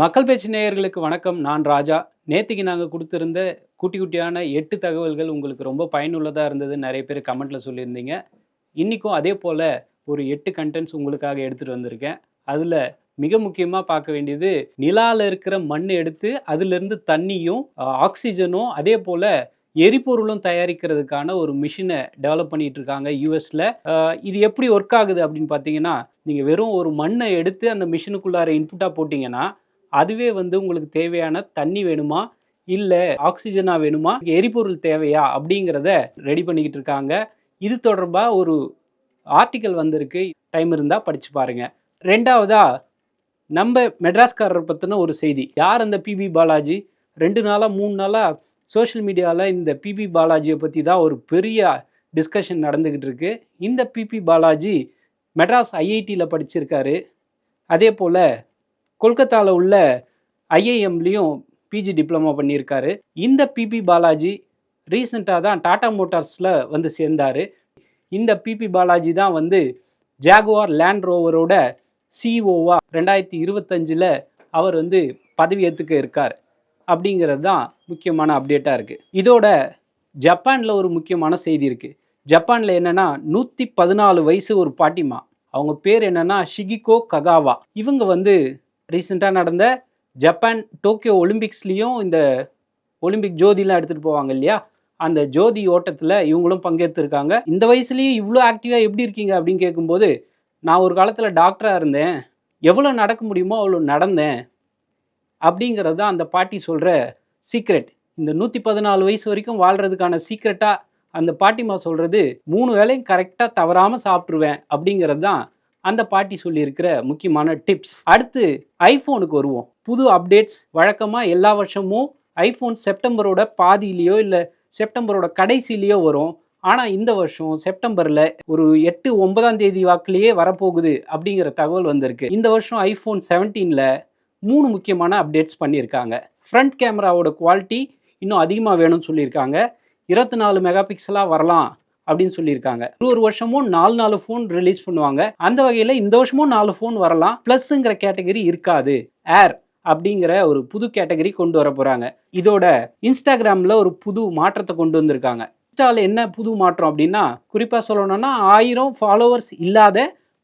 மக்கள் பேச்சு நேயர்களுக்கு வணக்கம். நான் ராஜா. நேத்திக்கு நாங்கள் கொடுத்துருந்த குட்டி குட்டியான எட்டு தகவல்கள் உங்களுக்கு ரொம்ப பயனுள்ளதாக இருந்தது. நிறைய பேர் கமெண்ட்டில் சொல்லியிருந்தீங்க. இன்றைக்கும் அதே போல் ஒரு எட்டு கண்டென்ட்ஸ் உங்களுக்காக எடுத்துகிட்டு வந்திருக்கேன். அதில் மிக முக்கியமாக பார்க்க வேண்டியது நிலாவில் இருக்கிற மண் எடுத்து அதிலிருந்து தண்ணியும் ஆக்சிஜனும் அதே போல் எரிபொருளும் தயாரிக்கிறதுக்கான ஒரு மிஷினை டெவலப் பண்ணிட்டு இருக்காங்க யூஎஸில் இது எப்படி ஒர்க் ஆகுது அப்படின்னு பார்த்தீங்கன்னா நீங்கள் வெறும் ஒரு மண்ணை எடுத்து அந்த மிஷினுக்குள்ளார இன்புட்டாக போட்டிங்கன்னா அதுவே வந்து உங்களுக்கு தேவையான தண்ணி வேணுமா? இல்லை ஆக்சிஜனா வேணுமா? எரிபொருள் தேவையா? அப்படிங்கிறத ரெடி பண்ணிக்கிட்டு இருக்காங்க. இது தொடர்பாக ஒரு ஆர்டிக்கல் வந்திருக்கு. டைம் இருந்தால் படித்து பாருங்கள் ரெண்டாவதா நம்ம மெட்ராஸ்காரரை பற்றின ஒரு செய்தி. யார் அந்த பிபி பாலாஜி? ரெண்டு நாளாக மூணு நாளாக சோஷியல் மீடியாவில் இந்த பிபி பாலாஜியை பற்றி தான் ஒரு பெரிய டிஸ்கஷன் நடந்துக்கிட்டு இருக்கு. இந்த பிபி பாலாஜி மெட்ராஸ் ஐஐடியில் படிச்சிருக்காரு. அதே போல் கொல்கத்தாவில் உள்ள ஐஏஎம்லேயும் பிஜி டிப்ளமோ பண்ணியிருக்காரு. இந்த பிபி பாலாஜி ரீசெண்டாக தான் டாடா மோட்டார்ஸில் வந்து சேர்ந்தார். இந்த பிபி பாலாஜி தான் வந்து ஜாகுவார் லேண்ட் ரோவரோட சிஓவா ரெண்டாயிரத்தி இருபத்தஞ்சில் அவர் வந்து பதவி ஏற்றுக்க இருக்கார். அப்படிங்கிறது தான் முக்கியமான அப்டேட்டாக இருக்குது இதோட ஜப்பானில் ஒரு முக்கியமான செய்தி இருக்குது ஜப்பானில் என்னென்னா நூற்றி பதினாலு வயசு ஒரு பாட்டிமா. அவங்க பேர் என்னென்னா ஷிகிகோ ககாவா இவங்க வந்து ரீசெண்டாக நடந்த ஜப்பான் டோக்கியோ ஒலிம்பிக்ஸ்லேயும் இந்த ஒலிம்பிக் ஜோதிலாம் எடுத்துகிட்டு போவாங்க இல்லையா? அந்த ஜோதி ஓட்டத்தில் இவங்களும் பங்கேற்றுருக்காங்க. இந்த வயசுலேயும் இவ்வளோ ஆக்டிவாக எப்படி இருக்கீங்க அப்படின்னு கேட்கும்போது நான் ஒரு காலத்தில் டாக்டராக இருந்தேன். எவ்வளோ நடக்க முடியுமோ அவ்வளோ நடந்தேன். அப்படிங்கிறது தான் அந்த பாட்டி சொல்கிற சீக்ரெட் இந்த நூற்றி பதினாலு வயசு வரைக்கும் வாழ்கிறதுக்கான சீக்ரெட்டாக அந்த பாட்டிமா சொல்கிறது மூணு வேலையும் கரெக்டாக தவறாமல் சாப்பிட்ருவேன் அப்படிங்கிறது தான் அந்த பாட்டி சொல்லியிருக்கிற முக்கியமான டிப்ஸ் அடுத்து ஐஃபோனுக்கு வருவோம். புது அப்டேட்ஸ் வழக்கமாக எல்லா வருஷமும் ஐஃபோன் செப்டம்பரோட பாதியிலேயோ இல்லை செப்டம்பரோட கடைசியிலேயோ வரும். ஆனால் இந்த வருஷம் செப்டம்பரில் ஒரு எட்டு ஒன்பதாம் தேதி வாக்குலேயே வரப்போகுது அப்படிங்கிற தகவல் வந்திருக்கு. இந்த வருஷம் ஐஃபோன் செவன்டீனில் மூணு முக்கியமான அப்டேட்ஸ் பண்ணியிருக்காங்க. ஃப்ரண்ட் கேமராவோட குவாலிட்டி இன்னும் அதிகமாக வேணும்னு சொல்லியிருக்காங்க. இருபத்தி நாலு மெகா பிக்சலாக வரலாம். அப்படின்னு சொல்லியிருக்காங்க. ஒரு ஒரு வருஷமும் நாலு நாலு ஃபோன் ரிலீஸ் பண்ணுவாங்க. அந்த வகையில் இந்த வருஷமும் நாலு ஃபோன் வரலாம். ப்ளஸ்ங்கிற கேட்டகரி இருக்காது. ஏர் அப்படிங்கிற ஒரு புது கேட்டகரி கொண்டு வர போகிறாங்க இதோட இன்ஸ்டாகிராமில் ஒரு புது மாற்றத்தை கொண்டு வந்திருக்காங்க. இன்ஸ்டாவில் என்ன புது மாற்றம் அப்படின்னா குறிப்பாக சொல்லணும்னா ஆயிரம் ஃபாலோவர்ஸ் இல்லாத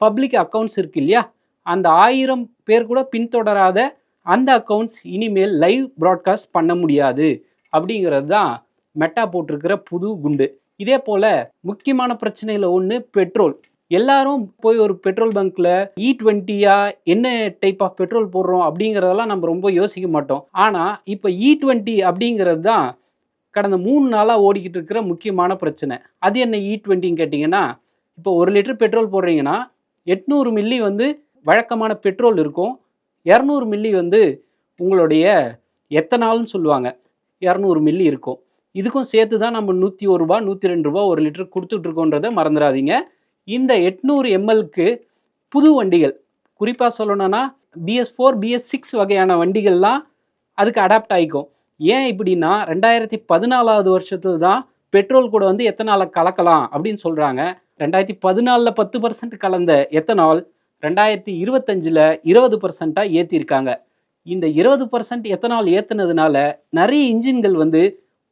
பப்ளிக் அக்கௌண்ட்ஸ் இருக்கு இல்லையா? அந்த ஆயிரம் பேர் கூட பின்தொடராத அந்த அக்கௌண்ட்ஸ் இனிமேல் லைவ் ப்ராட்காஸ்ட் பண்ண முடியாது. அப்படிங்கிறது தான் மெட்டா போட்டிருக்கிற புது குண்டு. இதே போல் முக்கியமான பிரச்சனையில் ஒன்று பெட்ரோல். எல்லாரும் போய் ஒரு பெட்ரோல் பங்க்ல e இ டுவெண்ட்டியா என்ன டைப் ஆஃப் பெட்ரோல் போடுறோம் அப்படிங்கிறதெல்லாம் நம்ம ரொம்ப யோசிக்க மாட்டோம். ஆனால் இப்போ இ e டுவெண்ட்டி அப்படிங்கிறது தான் கடந்த மூணு நாளாக ஓடிக்கிட்டு இருக்கிற முக்கியமான பிரச்சனை. அது என்ன e இ டுவெண்ட்டின்னு கேட்டிங்கன்னா இப்போ ஒரு லிட்டர் பெட்ரோல் போடுறீங்கன்னா எட்நூறு மில்லி வந்து வழக்கமான பெட்ரோல் இருக்கும். இரநூறு மில்லி வந்து உங்களுடைய எத்தனால்னு சொல்லுவாங்க. இரநூறு மில்லி இருக்கும். இதுக்கும் சேர்த்து தான் நம்ம நூற்றி ஒரு ரூபா நூற்றி ரெண்டு ரூபா ஒரு லிட்டர் கொடுத்துட்ருக்கோன்றதை மறந்துடாதீங்க. இந்த எட்நூறு எம்எல்க்கு புது வண்டிகள் குறிப்பாக சொல்லணும்னா பிஎஸ் ஃபோர் பிஎஸ் சிக்ஸ் வகையான வண்டிகள்லாம் அதுக்கு அடாப்ட் ஆகிக்கும் ஏன் இப்படின்னா ரெண்டாயிரத்தி பதினாலாவது வருஷத்துல தான் பெட்ரோல் கூட வந்து எத்தனால கலக்கலாம் அப்படின்னு சொல்கிறாங்க ரெண்டாயிரத்தி பதினாலில் பத்து பர்சன்ட் கலந்த எத்தனால் ரெண்டாயிரத்தி இருபத்தஞ்சில் இருபது பர்சண்ட்டாக ஏற்றிருக்காங்க இந்த இருபது பர்சன்ட் எத்தனால் ஏற்றுனதுனால நிறைய இன்ஜின்கள் வந்து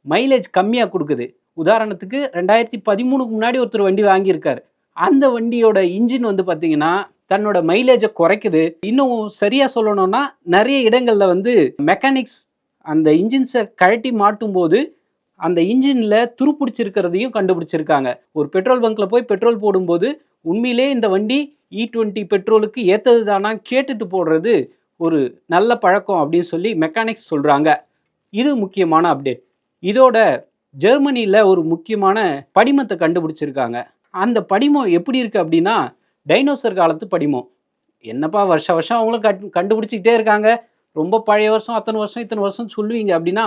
மைலேஜ் கம்மியாக கொடுக்குது. உதாரணத்துக்கு ரெண்டாயிரத்தி பதிமூணுக்கு முன்னாடி ஒருத்தர் வண்டி வாங்கியிருக்காரு. அந்த வண்டியோட இன்ஜின் வந்து பார்த்தீங்கன்னா தன்னோட மைலேஜை குறைக்குது. இன்னும் சரியாக சொல்லணும்னா நிறைய இடங்களில் வந்து மெக்கானிக்ஸ் அந்த இன்ஜின்ஸை கழட்டி மாட்டும் போது அந்த இன்ஜினில் துருப்பிடிச்சிருக்கிறதையும் கண்டுபிடிச்சிருக்காங்க. ஒரு பெட்ரோல் பங்க்கில் போய் பெட்ரோல் போடும்போது உண்மையிலே இந்த வண்டி இ டுவெண்ட்டி பெட்ரோலுக்கு ஏற்றது தானா கேட்டுட்டு போடுறது ஒரு நல்ல பழக்கம் அப்படின்னு சொல்லி மெக்கானிக்ஸ் சொல்கிறாங்க இது முக்கியமான அப்டேட் இதோட ஜெர்மனியில் ஒரு முக்கியமான படிமத்தை கண்டுபிடிச்சிருக்காங்க. அந்த படிமம் எப்படி இருக்குது அப்படின்னா டைனோசர் காலத்து படிமம். என்னப்பா வருஷ வருஷம் அவங்களும் கட் கண்டுபிடிச்சிக்கிட்டே இருக்காங்க. ரொம்ப பழைய வருஷம் அத்தனை வருஷம் இத்தனை வருஷம் சொல்லுவீங்க அப்படின்னா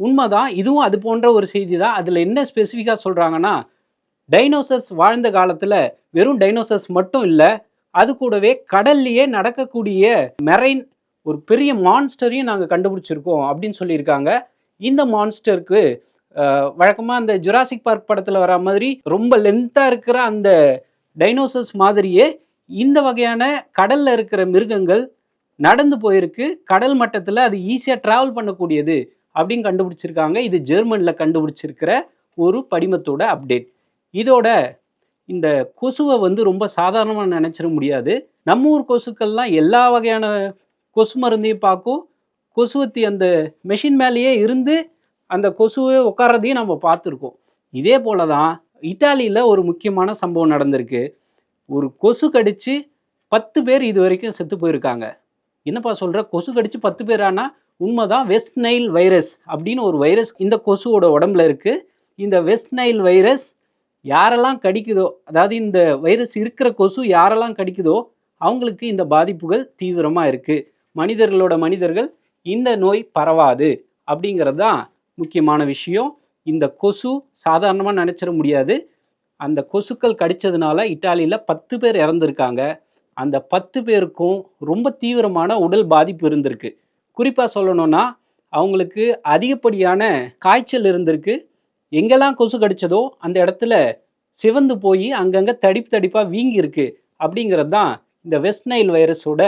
உண்மைதான் இதுவும் அது போன்ற ஒரு செய்தி தான் அதில் என்ன ஸ்பெசிஃபிக்காக சொல்கிறாங்கன்னா டைனோசர்ஸ் வாழ்ந்த காலத்தில் வெறும் டைனோசர்ஸ் மட்டும் இல்லை அது கூடவே கடல்லையே நடக்கக்கூடிய மெரைன் ஒரு பெரிய மான்ஸ்டரையும் நாங்கள் கண்டுபிடிச்சிருக்கோம் அப்படின்னு சொல்லியிருக்காங்க. இந்த மான்ஸ்டருக்கு வழக்கமாக அந்த ஜுராசிக் பார்க் படத்தில் வர மாதிரி ரொம்ப லென்த்தாக இருக்கிற அந்த டைனோசர்ஸ் மாதிரியே இந்த வகையான கடலில் இருக்கிற மிருகங்கள் நடந்து போயிருக்கு. கடல் மட்டத்தில் அது ஈஸியாக ட்ராவல் பண்ணக்கூடியது அப்படின்னு கண்டுபிடிச்சிருக்காங்க. இது ஜெர்மனில் கண்டுபிடிச்சிருக்கிற ஒரு படிமத்தோட அப்டேட் இதோட இந்த கொசுவை வந்து ரொம்ப சாதாரணமாக நினச்சிட முடியாது. நம்ம ஊர் கொசுக்கள்லாம் எல்லா வகையான கொசு மருந்தையும் பார்க்கும். கொசுவத்தி அந்த மெஷின் மேலேயே இருந்து அந்த கொசுவை உட்காரதையும் நம்ம பார்த்துருக்கோம். இதே போல தான் இட்டாலியில் ஒரு முக்கியமான சம்பவம் நடந்திருக்கு. ஒரு கொசு கடித்து பத்து பேர் இது வரைக்கும் செத்து போயிருக்காங்க. என்னப்பா சொல்கிற கொசு கடித்து பத்து பேர் ஆனால் உண்மைதான் வெஸ்ட் நைல் வைரஸ் அப்படின்னு ஒரு வைரஸ் இந்த கொசுவோட உடம்புல இருக்குது இந்த வெஸ்ட் நைல் வைரஸ் யாரெல்லாம் கடிக்குதோ அதாவது இந்த வைரஸ் இருக்கிற கொசு யாரெல்லாம் கடிக்குதோ அவங்களுக்கு இந்த பாதிப்புகள் தீவிரமாக இருக்குது மனிதர்களோட மனிதர்கள் இந்த நோய் பரவாது அப்படிங்கிறது தான் முக்கியமான விஷயம். இந்த கொசு சாதாரணமாக நினச்சிட முடியாது. அந்த கொசுக்கள் கடித்ததுனால இட்டாலியில் பத்து பேர் இறந்துருக்காங்க. அந்த பத்து பேருக்கும் ரொம்ப தீவிரமான உடல் பாதிப்பு இருந்திருக்கு. குறிப்பாக சொல்லணும்னா அவங்களுக்கு அதிகப்படியான காய்ச்சல் இருந்திருக்கு. எங்கெல்லாம் கொசு கடித்ததோ அந்த இடத்துல சிவந்து போய் அங்கங்கே தடிப்பு தடிப்பாக வீங்கியிருக்கு அப்படிங்கிறது தான் இந்த வெஸ்ட் நைல் வைரஸோட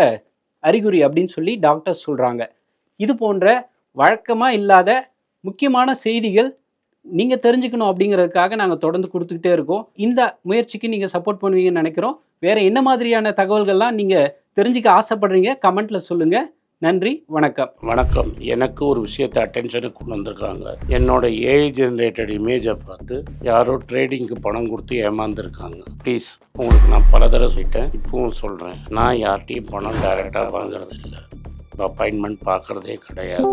அறிகுறி அப்படின்னு சொல்லி டாக்டர்ஸ் சொல்கிறாங்க இது போன்ற வழக்கமாக இல்லாத முக்கியமான செய்திகள் நீங்கள் தெரிஞ்சுக்கணும் அப்படிங்கிறதுக்காக நாங்கள் தொடர்ந்து கொடுத்துக்கிட்டே இருக்கோம். இந்த முயற்சிக்கு நீங்கள் சப்போர்ட் பண்ணுவீங்கன்னு நினைக்கிறோம். வேறு என்ன மாதிரியான தகவல்கள்லாம் நீங்கள் தெரிஞ்சுக்க ஆசைப்படுறீங்க கமெண்ட்டில் சொல்லுங்கள் நன்றி வணக்கம். வணக்கம். எனக்கு ஒரு விஷயத்தை அட்டென்ஷனுக்கு கொண்டு வந்திருக்காங்க. என்னோட ஏஐ ஜென்ரேட்டட் இமேஜை பார்த்து யாரோ ட்ரேடிங்க்கு பணம் கொடுத்து ஏமாந்துருக்காங்க. ப்ளீஸ் உங்களுக்கு நான் பல தடவை சொல்லிட்டேன். இப்பவும் சொல்கிறேன் நான் யார்கிட்டையும் பணம் டைரெக்டாக வாங்குறது இல்லை அப்பாயின்மெண்ட் பார்க்குறதே கிடையாது.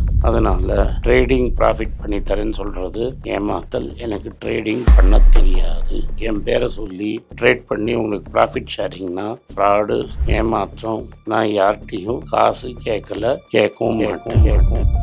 அதனால் ட்ரேடிங் ப்ராஃபிட் பண்ணி தரேன்னு சொல்கிறது ஏமாத்தல். எனக்கு ட்ரேடிங் பண்ண தெரியாது. என் பேரை சொல்லி ட்ரேட் பண்ணி உங்களுக்கு ப்ராஃபிட் ஷேரிங்னா ஃப்ராடு ஏமாற்றம் நான் யார்கிட்டையும் காசு கேட்கல கேட்கவும் மாட்டேன்.